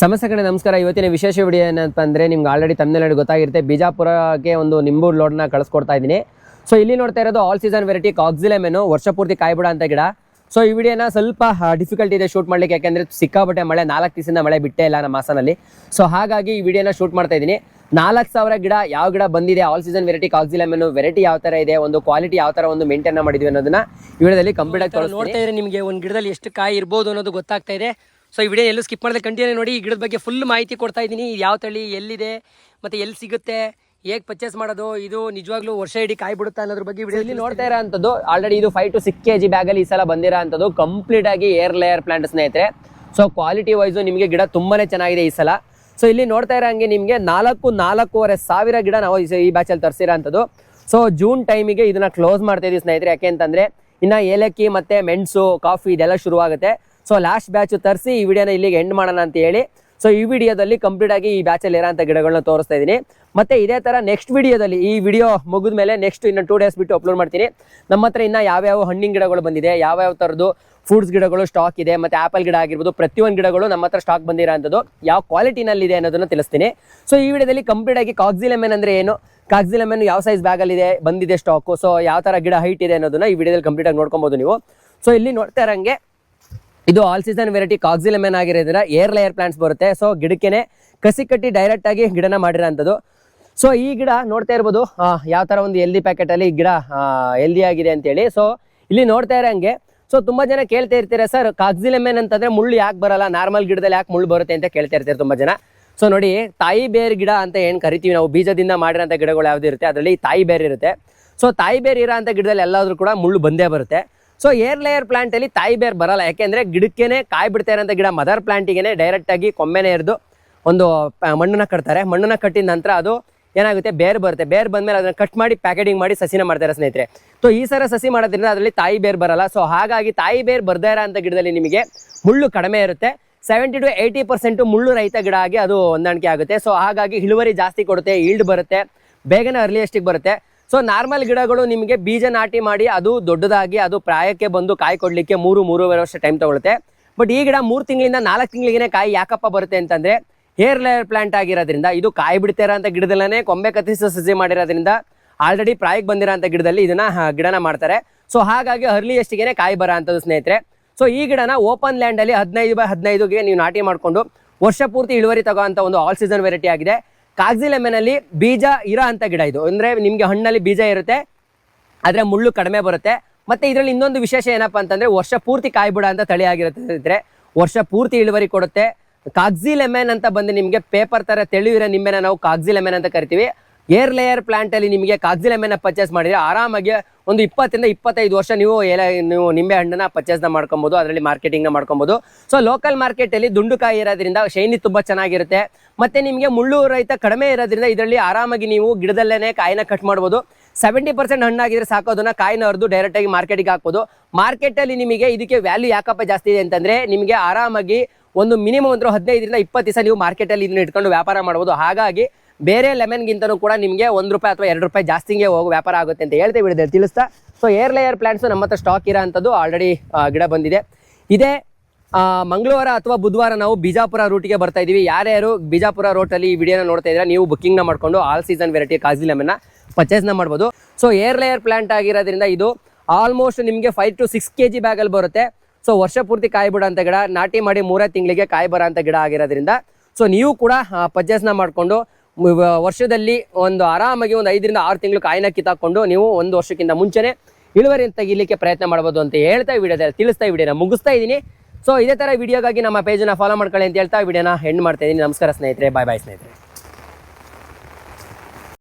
ಸಮಸ್ಯೆ ಕಡೆ ನಮಸ್ಕಾರ. ಇವತ್ತಿನ ವಿಶೇಷ ವಿಡಿಯೋ ಏನಂತ ಅಂದರೆ ನಿಮ್ಗೆ ಆಲ್ರೆಡಿ ತಮಿಳ್ನಾಡು ಗೊತ್ತಾಗಿರುತ್ತೆ. ಬಿಜಾಪುರಕ್ಕೆ ಒಂದು ನಿಂಬೂರು ಲೋಡ್ನ ಕಳಿಸ್ಕೊಡ್ತಾ ಇದ್ದೀನಿ. ಸೊ ಇಲ್ಲಿ ನೋಡ್ತಾ ಇರೋದು ಆಲ್ ಸೀಸನ್ ವೆರೈಟಿ ಕಾಕ್ಸಿಲೆಮೆನು ವರ್ಷ ಪೂರ್ತಿ ಕಾಯ್ಬಿಡ ಅಂತ ಗಿಡ. ಸೊ ಈ ವಿಡಿಯೋನ ಸ್ವಲ್ಪ ಡಿಫಿಕಲ್ಟ್ ಇದೆ ಶೂಟ್ ಮಾಡ್ಲಿಕ್ಕೆ. ಯಾಕೆಂದರೆ ಸಿಕ್ಕಾಬಟ್ಟೆ ಮಳೆ, ನಾಲ್ಕು ದಿವಸದಿಂದ ಮಳೆ ಬಿಟ್ಟೇ ಇಲ್ಲ ನಮ್ಮ ಹಾಸನಲ್ಲಿ. ಸೊ ಹಾಗಾಗಿ ಈ ವಿಡಿಯೋನ ಶೂಟ್ ಮಾಡ್ತಾ ಇದ್ದೀನಿ. ನಾಲ್ಕು ಸಾವಿರ ಗಿಡ, ಯಾವ ಗಿಡ ಬಂದಿದೆ ಆಲ್ ಸೀಸನ್ ವೆರೈಟಿ ಕಾಕ್ಸಿಲೆಮೆನು ವೆರೈಟಿ ಯಾವ ಥರ ಇದೆ, ಒಂದು ಕ್ವಾಲಿಟಿ ಯಾವ ಥರ ಒಂದು ಮೇಂಟೈನ್ ಮಾಡಿದ್ವಿ ಅನ್ನೋದನ್ನ ವಿಡಿಯೋದಲ್ಲಿ ಕಂಪ್ಲೀಟ್ ಆಗಿ ನೋಡ್ತಾ ಇದ್ರೆ ನಿಮಗೆ ಒಂದು ಗಿಡದಲ್ಲಿ ಎಷ್ಟು ಕಾಯಿ ಇರ್ಬೋದು ಅನ್ನೋದು ಗೊತ್ತಾಗ್ತಾ ಇದೆ. ಸೊ ಈ ವಿಡಿಯೋ ಎಲ್ಲೂ ಸ್ಕಿಪ್ ಮಾಡದೆ. ಕಂಟಿನ್ಯೂ ನೋಡಿ ಈ ಗಿಡದ ಬಗ್ಗೆ ಫುಲ್ ಮಾಹಿತಿ ಕೊಡ್ತಾ ಇದ್ದೀನಿ. ಇದು ಯಾವ ತಳಿ ಎಲ್ಲಿದೆ ಮತ್ತು ಎಲ್ಲಿ ಸಿಗುತ್ತೆ ಹೇಗೆ ಪರ್ಚೇಸ್ ಮಾಡೋದು ಇದು ನಿಜವಾಗ್ಲೂ ವರ್ಷ ಇಡೀ ಕಾಯಿ ಬಿಡುತ್ತೆ ಅನ್ನೋದ್ರ ಬಗ್ಗೆ ವಿಡಿಯೋ ಇಲ್ಲಿ ನೋಡ್ತಾ ಇರೋ ಅಂಥದ್ದು ಆಲ್ರೆಡಿ ಇದು five to six K G ಬ್ಯಾಗಲ್ಲಿ ಈ ಸಲ ಬಂದಿರೋ ಅಂಥದ್ದು ಕಂಪ್ಲೀಟ್ ಆಗಿ ಏರ್ ಲೇಯರ್ ಪ್ಲಾಂಟ್ ಸ್ನೇಹಿತರೆ. ಸೊ ಕ್ವಾಲಿಟಿ ವೈಸು ನಿಮಗೆ ಗಿಡ ತುಂಬಾನೇ ಚೆನ್ನಾಗಿದೆ ಈ ಸಲ. ಸೊ ಇಲ್ಲಿ ನೋಡ್ತಾ ಇರೋ ಹಂಗೆ ನಿಮಗೆ ನಾಲ್ಕು ನಾಲ್ಕೂವರೆ ಸಾವಿರ ಗಿಡ ನಾವು ಈ ಬ್ಯಾಚಲ್ಲಿ ತರಿಸಿರೋ ಅಂಥದ್ದು. ಸೊ ಜೂನ್ ಟೈಮಿಗೆ ಇದನ್ನ ಕ್ಲೋಸ್ ಮಾಡ್ತಾ ಇದೀವಿ ಸ್ನೇಹಿತರೆ. ಯಾಕೆ ಅಂತಂದ್ರೆ ಇನ್ನು ಏಲಕ್ಕಿ ಮತ್ತು ಮೆಣಸು ಕಾಫಿ ಇದೆಲ್ಲ ಶುರುವಾಗುತ್ತೆ. ಸೊ ಲಾಸ್ಟ್ ಬ್ಯಾಚ್ ತರಿಸಿ ಈ ವಿಡಿಯೋನ ಇಲ್ಲಿಗೆ ಎಂಡ್ ಮಾಡೋಣ ಅಂತ ಹೇಳಿ. ಸೊ ಈ ವಿಡಿಯೋದಲ್ಲಿ ಕಂಪ್ಲೀಟ್ ಆಗಿ ಈ ಬ್ಯಾಚಲ್ಲಿ ಇರೋಂಥ ಗಿಡಗಳನ್ನ ತೋರಿಸ್ತಾ ಇದ್ದೀನಿ. ಮತ್ತೆ ಇದೇ ಥರ ನೆಕ್ಸ್ಟ್ ವಿಡಿಯೋದಲ್ಲಿ ಈ ವಿಡಿಯೋ ಮುಗಿದ ಮೇಲೆ ನೆಕ್ಸ್ಟ್ ಇನ್ನು ಟೂ ಡೇಸ್ ಬಿಟ್ಟು ಅಪ್ಲೋಡ್ ಮಾಡ್ತೀನಿ. ನಮ್ಮ ಹತ್ರ ಇನ್ನೂ ಯಾವ್ಯಾವ ಹಣ್ಣಿನ ಗಿಡಗಳು ಬಂದಿದೆ, ಯಾವ್ಯಾವ ಥರದ್ದು ಫ್ರೂಟ್ಸ್ ಗಿಡಗಳು ಸ್ಟಾಕ್ ಇದೆ, ಮತ್ತು ಆ್ಯಪಲ್ ಗಿಡ ಆಗಿರ್ಬೋದು, ಪ್ರತಿಯೊಂದು ಗಿಡಗಳು ನಮ್ಮ ಹತ್ರ ಸ್ಟಾಕ್ ಬಂದಿರೋಂಥದ್ದು ಯಾವ ಕ್ವಾಲಿಟಿನಲ್ಲಿ ಇದೆ ಅನ್ನೋದನ್ನು ತಿಳಿಸ್ತೀನಿ. ಸೊ ಈ ವಿಡಿಯೋದಲ್ಲಿ ಕಂಪ್ಲೀಟ್ ಆಗಿ ಕಾಕ್ಸಿಲೆಮೆನ್ ಅಂದರೆ ಏನು? ಕಾಕ್ಸಿಲೆಮೆನ್ ಯಾವ ಸೈಜ್ ಬ್ಯಾಗಲ್ಲಿದೆ ಬಂದಿದೆ ಸ್ಟಾಕು ಸೊ ಯಾವ ಥರ ಗಿಡ ಹೈಟ್ ಇದೆ ಅನ್ನೋದನ್ನ ಈ ವಿಡಿಯೋದಲ್ಲಿ ಕಂಪ್ಲೀಟಾಗಿ ನೋಡ್ಕೊಬೋದು ನೀವು. ಸೊ ಇಲ್ಲಿ ನೋಡ್ತಾ ಇರಂಗೆ ಇದು ಆಲ್ ಸೀಸನ್ ವೆರೈಟಿ ಕಾಕ್ಸಿಲೆಮೆನ್ ಆಗಿರೋದ್ರಿಂದ ಏರ್ ಲೇಯರ್ ಪ್ಲಾಂಟ್ಸ್ ಬರುತ್ತೆ. ಸೊ ಗಿಡಕ್ಕೆ ಕಸಿ ಕಟ್ಟಿ ಡೈರೆಕ್ಟ್ ಆಗಿ ಗಿಡನ ಮಾಡಿರೋಂಥದ್ದು. ಸೊ ಈ ಗಿಡ ನೋಡ್ತಾ ಇರ್ಬೋದು. ಯಾವ ಥರ ಒಂದು ಎಲ್ದಿ ಪ್ಯಾಕೆಟಲ್ಲಿ ಗಿಡ ಎಲ್ದಿ ಆಗಿದೆ ಅಂತೇಳಿ. ಸೊ ಇಲ್ಲಿ ನೋಡ್ತಾ ಇರೋಂಗೆ. ಸೊ ತುಂಬಾ ಜನ ಕೇಳ್ತಾ ಇರ್ತೀರಾ, ಸರ್ ಕಾಕ್ಸಿಲೆಮೆನ್ ಅಂತಂದ್ರೆ ಮುಳ್ಳು ಯಾಕೆ ಬರಲ್ಲ? ನಾರ್ಮಲ್ ಗಿಡದಲ್ಲಿ ಯಾಕೆ ಮುಳ್ಳು ಬರುತ್ತೆ? ಅಂತ ಕೇಳ್ತಾ ಇರ್ತಾರೆ ತುಂಬಾ ಜನ. ಸೊ ನೋಡಿ, ತಾಯಿ ಬೇರ್ ಗಿಡ ಅಂತ ಏನು ಕರಿತೀವಿ ನಾವು? ಬೀಜದಿಂದ ಮಾಡಿರೋಂಥ ಗಿಡಗಳು ಯಾವ್ದು ಇರುತ್ತೆ ಅದರಲ್ಲಿ ತಾಯಿ ಬೇರ್ ಇರುತ್ತೆ. ಸೊ ತಾಯಿ ಬೇರ್ ಇರೋ ಅಂಥ ಗಿಡದಲ್ಲಿ ಎಲ್ಲಾದರೂ ಕೂಡ ಮುಳ್ಳು ಬಂದೇ ಬರುತ್ತೆ. ಸೊ ಏರ್ ಲೇಯರ್ ಪ್ಲಾಂಟ್ ಅಲ್ಲಿ ತಾಯಿ ಬೇರ್ ಬರಲ್ಲ. ಯಾಕೆಂದ್ರೆ ಗಿಡಕ್ಕೇನೆ ಕಾಯಿ ಬಿಡ್ತಾ ಇರೋಂಥ ಗಿಡ ಮದರ್ ಪ್ಲಾಂಟಿಗೆ ಡೈರೆಕ್ಟ್ ಆಗಿ ಕೊಂಬೆನೆ ಎರೆದು ಒಂದು ಮಣ್ಣನ್ನ ಕಟ್ತಾರೆ. ಮಣ್ಣನ್ನ ಕಟ್ಟಿದ ನಂತರ ಅದು ಏನಾಗುತ್ತೆ? ಬೇರ್ ಬರುತ್ತೆ. ಬೇರ್ ಬಂದ್ಮೇಲೆ ಅದನ್ನ ಕಟ್ ಮಾಡಿ ಪ್ಯಾಕೆಟಿಂಗ್ ಮಾಡಿ ಸಸಿನ ಮಾಡ್ತಾರೆ ಸ್ನೇಹಿತರೆ. ಸೊ ಈ ಸರ ಸಸಿ ಮಾಡೋದ್ರಿಂದ ಅದರಲ್ಲಿ ತಾಯಿ ಬೇರ್ ಬರಲ್ಲ. ಸೊ ಹಾಗಾಗಿ ತಾಯಿ ಬೇರ್ ಬರ್ದೇ ಇರೋ ಅಂತ ಗಿಡದಲ್ಲಿ ನಿಮಗೆ ಮುಳ್ಳು ಕಡಿಮೆ ಇರುತ್ತೆ. ಸೆವೆಂಟಿ ಟು ಏಯ್ಟಿ ಪರ್ಸೆಂಟ್ ಮುಳ್ಳು ರಹಿತ ಗಿಡ ಆಗಿ ಅದು ಹೊಂದಾಣಿಕೆ ಆಗುತ್ತೆ. ಸೊ ಹಾಗಾಗಿ ಇಳುವರಿ ಜಾಸ್ತಿ ಕೊಡುತ್ತೆ ಈಲ್ಡ್ ಬರುತ್ತೆ, ಬೇಗನೆ ಅರ್ಲಿಯಸ್ಟಿಗೆ ಬರುತ್ತೆ. ಸೊ ನಾರ್ಮಲ್ ಗಿಡಗಳು ನಿಮಗೆ ಬೀಜ ನಾಟಿ ಮಾಡಿ ಅದು ದೊಡ್ಡದಾಗಿ, ಅದು ಪ್ರಾಯಕ್ಕೆ ಬಂದು ಕಾಯಿ ಕೊಡಲಿಕ್ಕೆ ಮೂರು, ಮೂರುವರೆ ವರ್ಷ ಟೈಮ್ ತಗೊಳುತ್ತೆ. ಬಟ್ ಈ ಗಿಡ ಮೂರು ತಿಂಗಳಿಂದ ನಾಲ್ಕು ತಿಂಗಳಿಗೆ ಕಾಯಿ ಯಾಕಪ್ಪ ಬರುತ್ತೆ ಅಂತಂದರೆ ಹೇರ್ ಲೇಯರ್ ಪ್ಲಾಂಟ್ ಆಗಿರೋದ್ರಿಂದ, ಇದು ಕಾಯಿ ಬಿಡ್ತಾ ಇರೋಂಥ ಗಿಡದಲ್ಲೇ ಕೊಂಬೆ ಕತ್ತಿಸಿ ಸಸಿ ಮಾಡಿರೋದ್ರಿಂದ ಆಲ್ರೆಡಿ ಪ್ರಾಯಕ್ಕೆ ಬಂದಿರೋಂಥ ಗಿಡದಲ್ಲಿ ಇದನ್ನು ಗಿಡನ ಮಾಡ್ತಾರೆ. ಸೊ ಹಾಗಾಗಿ ಅರ್ಲಿಯಷ್ಟಿಗೆ ಕಾಯಿ ಬರೋ ಅಂಥದ್ದು ಸ್ನೇಹಿತರೆ. ಸೊ ಈ ಗಿಡನ ಓಪನ್ ಲ್ಯಾಂಡಲ್ಲಿ ಹದಿನೈದು ಬೈ ಹದಿನೈದುಗೆ ನೀವು ನಾಟಿ ಮಾಡಿಕೊಂಡು ವರ್ಷ ಪೂರ್ತಿ ಇಳುವರಿ ತಗೋ ಅಂತ ಒಂದು ಆಲ್ ಸೀಸನ್ ವೆರೈಟಿ ಆಗಿದೆ. ಕಾಗ್ಜಿ ಲೆಮನಲ್ಲಿ ಬೀಜ ಇರೋ ಅಂತ ಗಿಡ ಇದು. ಅಂದ್ರೆ ನಿಮಗೆ ಹಣ್ಣಲ್ಲಿ ಬೀಜ ಇರುತ್ತೆ, ಆದ್ರೆ ಮುಳ್ಳು ಕಡಿಮೆ ಬರುತ್ತೆ. ಮತ್ತೆ ಇದರಲ್ಲಿ ಇನ್ನೊಂದು ವಿಶೇಷ ಏನಪ್ಪ ಅಂತಂದ್ರೆ ವರ್ಷ ಪೂರ್ತಿ ಕಾಯಿ ಬಿಡ ಅಂತ ತಳಿ ಆಗಿರುತ್ತೆ ವರ್ಷ ಪೂರ್ತಿ ಇಳುವರಿ ಕೊಡುತ್ತೆ. ಕಾಗ್ಜಿ ಲೆಮೆನ್ ಅಂತ ಬಂದು ನಿಮಗೆ ಪೇಪರ್ ತರ ಇರೋ ನಿಂಬೆನ ನಾವು ಕಾಗ್ಜಿ ಲೆಮೆನ್ ಅಂತ ಕರಿತೀವಿ. ಏರ್ ಲೇಯರ್ ಪ್ಲಾಂಟ್ ಅಲ್ಲಿ ನಿಮಗೆ ಕಾಗ್ಜಿ ಲೆಮನ್ ಪರ್ಚೇಸ್ ಮಾಡಿದ್ರೆ ಆರಾಮಾಗಿ ಒಂದು ಇಪ್ಪತ್ತರಿಂದ ಇಪ್ಪತ್ತೈದು ವರ್ಷ ನೀವು ಎಲೆ ನೀವು ನಿಂಬೆ ಹಣ್ಣನ್ನ ಪರ್ಚೇಸ್ನ ಮಾಡ್ಕೊಬೋದು, ಅದರಲ್ಲಿ ಮಾರ್ಕೆಟಿಂಗ್ನ ಮಾಡ್ಕೊಬೋದು. ಸೊ ಲೋಕಲ್ ಮಾರ್ಕೆಟಲ್ಲಿ ದುಂಡುಕಾಯಿ ಇರೋದ್ರಿಂದ ಶೈನಿ ತುಂಬ ಚೆನ್ನಾಗಿರುತ್ತೆ. ಮತ್ತೆ ನಿಮಗೆ ಮುಳ್ಳು ರಹಿತ ಕಡಿಮೆ ಇರೋದ್ರಿಂದ ಇದರಲ್ಲಿ ಆರಾಮಾಗಿ ನೀವು ಗಿಡದಲ್ಲೇನೆ ಕಾಯಿನ ಕಟ್ ಮಾಡ್ಬೋದು. ಸೆವೆಂಟಿ ಪರ್ಸೆಂಟ್ ಹಣ್ಣಾಗಿದ್ರೆ ಸಾಕು, ಅದನ್ನ ಕಾಯಿನ ಹರಿದು ಡೈರೆಕ್ಟ್ ಆಗಿ ಮಾರ್ಕೆಟಿಗೆ ಹಾಕ್ಬೋದು. ಮಾರ್ಕೆಟಲ್ಲಿ ನಿಮಗೆ ಇದಕ್ಕೆ ವ್ಯಾಲ್ಯೂ ಯಾಕಪ್ಪ ಜಾಸ್ತಿ ಇದೆ ಅಂತಂದ್ರೆ ನಿಮಗೆ ಆರಾಮಾಗಿ ಒಂದು ಮಿನಿಮಮ್ ಅಂದ್ರೆ ಹದಿನೈದರಿಂದ ಇಪ್ಪತ್ತು ದಿವಸ ನೀವು ಮಾರ್ಕೆಟಲ್ಲಿ ಇದನ್ನ ಇಟ್ಕೊಂಡು ವ್ಯಾಪಾರ ಮಾಡ್ಬೋದು. ಹಾಗಾಗಿ ಬೇರೆ ಲೆಮನ್ಗಿಂತನೂ ಕೂಡ ನಿಮಗೆ ಒಂದು ರೂಪಾಯಿ ಅಥವಾ ಎರಡು ರೂಪಾಯಿ ಜಾಸ್ತಿಗೆ ಹೋಗೋ ವ್ಯಾಪಾರ ಆಗುತ್ತೆ ಅಂತ ಹೇಳ್ತೇವೆ ಬಿಡದೆ ತಿಳಿಸ್ತಾ. ಸೊ ಏರ್ ಲೇಯರ್ ಪ್ಲಾಂಟ್ಸ್ ನಮ್ಮ ಹತ್ರ ಸ್ಟಾಕ್ ಇರೋಂಥದ್ದು ಆಲ್ರೆಡಿ ಗಿಡ ಬಂದಿದೆ. ಇದೇ ಮಂಗಳವಾರ ಅಥವಾ ಬುಧವಾರ ನಾವು ಬಿಜಾಪುರ ರೂಟಿಗೆ ಬರ್ತಾ ಇದೀವಿ. ಯಾರ್ಯಾರು ಬಿಜಾಪುರ ರೋಟಲ್ಲಿ ಈ ವಿಡಿಯೋನ ನೋಡ್ತಾ ಇದ್ರೆ ನೀವು ಬುಕ್ಕಿಂಗ್ನ ಮಾಡ್ಕೊಂಡು ಆಲ್ ಸೀಸನ್ ವೆರೈಟಿ ಕಾಜಿ ಲೆಮನ್ನ ಪರ್ಚೇಸ್ನ ಮಾಡ್ಬೋದು. ಸೊ ಏರ್ ಲೇಯರ್ ಪ್ಲಾಂಟ್ ಆಗಿರೋದ್ರಿಂದ ಇದು ಆಲ್ಮೋಸ್ಟ್ ನಿಮಗೆ five to six K G ಬ್ಯಾಗಲ್ಲಿ ಬರುತ್ತೆ. ಸೊ ವರ್ಷ ಪೂರ್ತಿ ಕಾಯಿ ಅಂತ ಗಿಡ, ನಾಟಿ ಮಾಡಿ ಮೂರೇ ತಿಂಗಳಿಗೆ ಕಾಯಿ ಬರೋ ಅಂತ ಗಿಡ ಆಗಿರೋದ್ರಿಂದ. ಸೊ ನೀವು ಕೂಡ ಪರ್ಚೇಸ್ನ ಮಾಡಿಕೊಂಡು ವರ್ಷದಲ್ಲಿ ಒಂದು ಆರಾಮಾಗಿ ಒಂದು ಐದರಿಂದ ಆರು ತಿಂಗಳು ಕಾಯಿನ ಕಿತ್ತಾಕೊಂಡು ನೀವು ಒಂದು ವರ್ಷಕ್ಕಿಂತ ಮುಂಚೆನೆ ಇಳುವರಿ ತೆಗಿಲಿಕ್ಕೆ ಪ್ರಯತ್ನ ಮಾಡ್ಬೋದು ಅಂತ ಹೇಳ್ತಾ ವಿಡಿಯೋದಲ್ಲಿ, ತಿಳಿಸ್ತಾ ವಿಡಿಯೋನ ಮುಗಿಸ್ತಾ ಇದ್ದೀನಿ. ಸೊ ಇದೇ ಥರ ವಿಡಿಯೋಗಾಗಿ ನಮ್ಮ ಪೇಜನ್ನ ಫಾಲೋ ಮಾಡ್ಕೊಳ್ಳಿ ಅಂತ ಹೇಳ್ತಾ ವಿಡಿಯೋನ ಎಂಡ್ ಮಾಡ್ತಾ ಇದ್ದೀನಿ. ನಮಸ್ಕಾರ ಸ್ನೇಹಿತರೆ ಬಾಯ್ ಬಾಯ್ ಸ್ನೇಹಿತರೆ.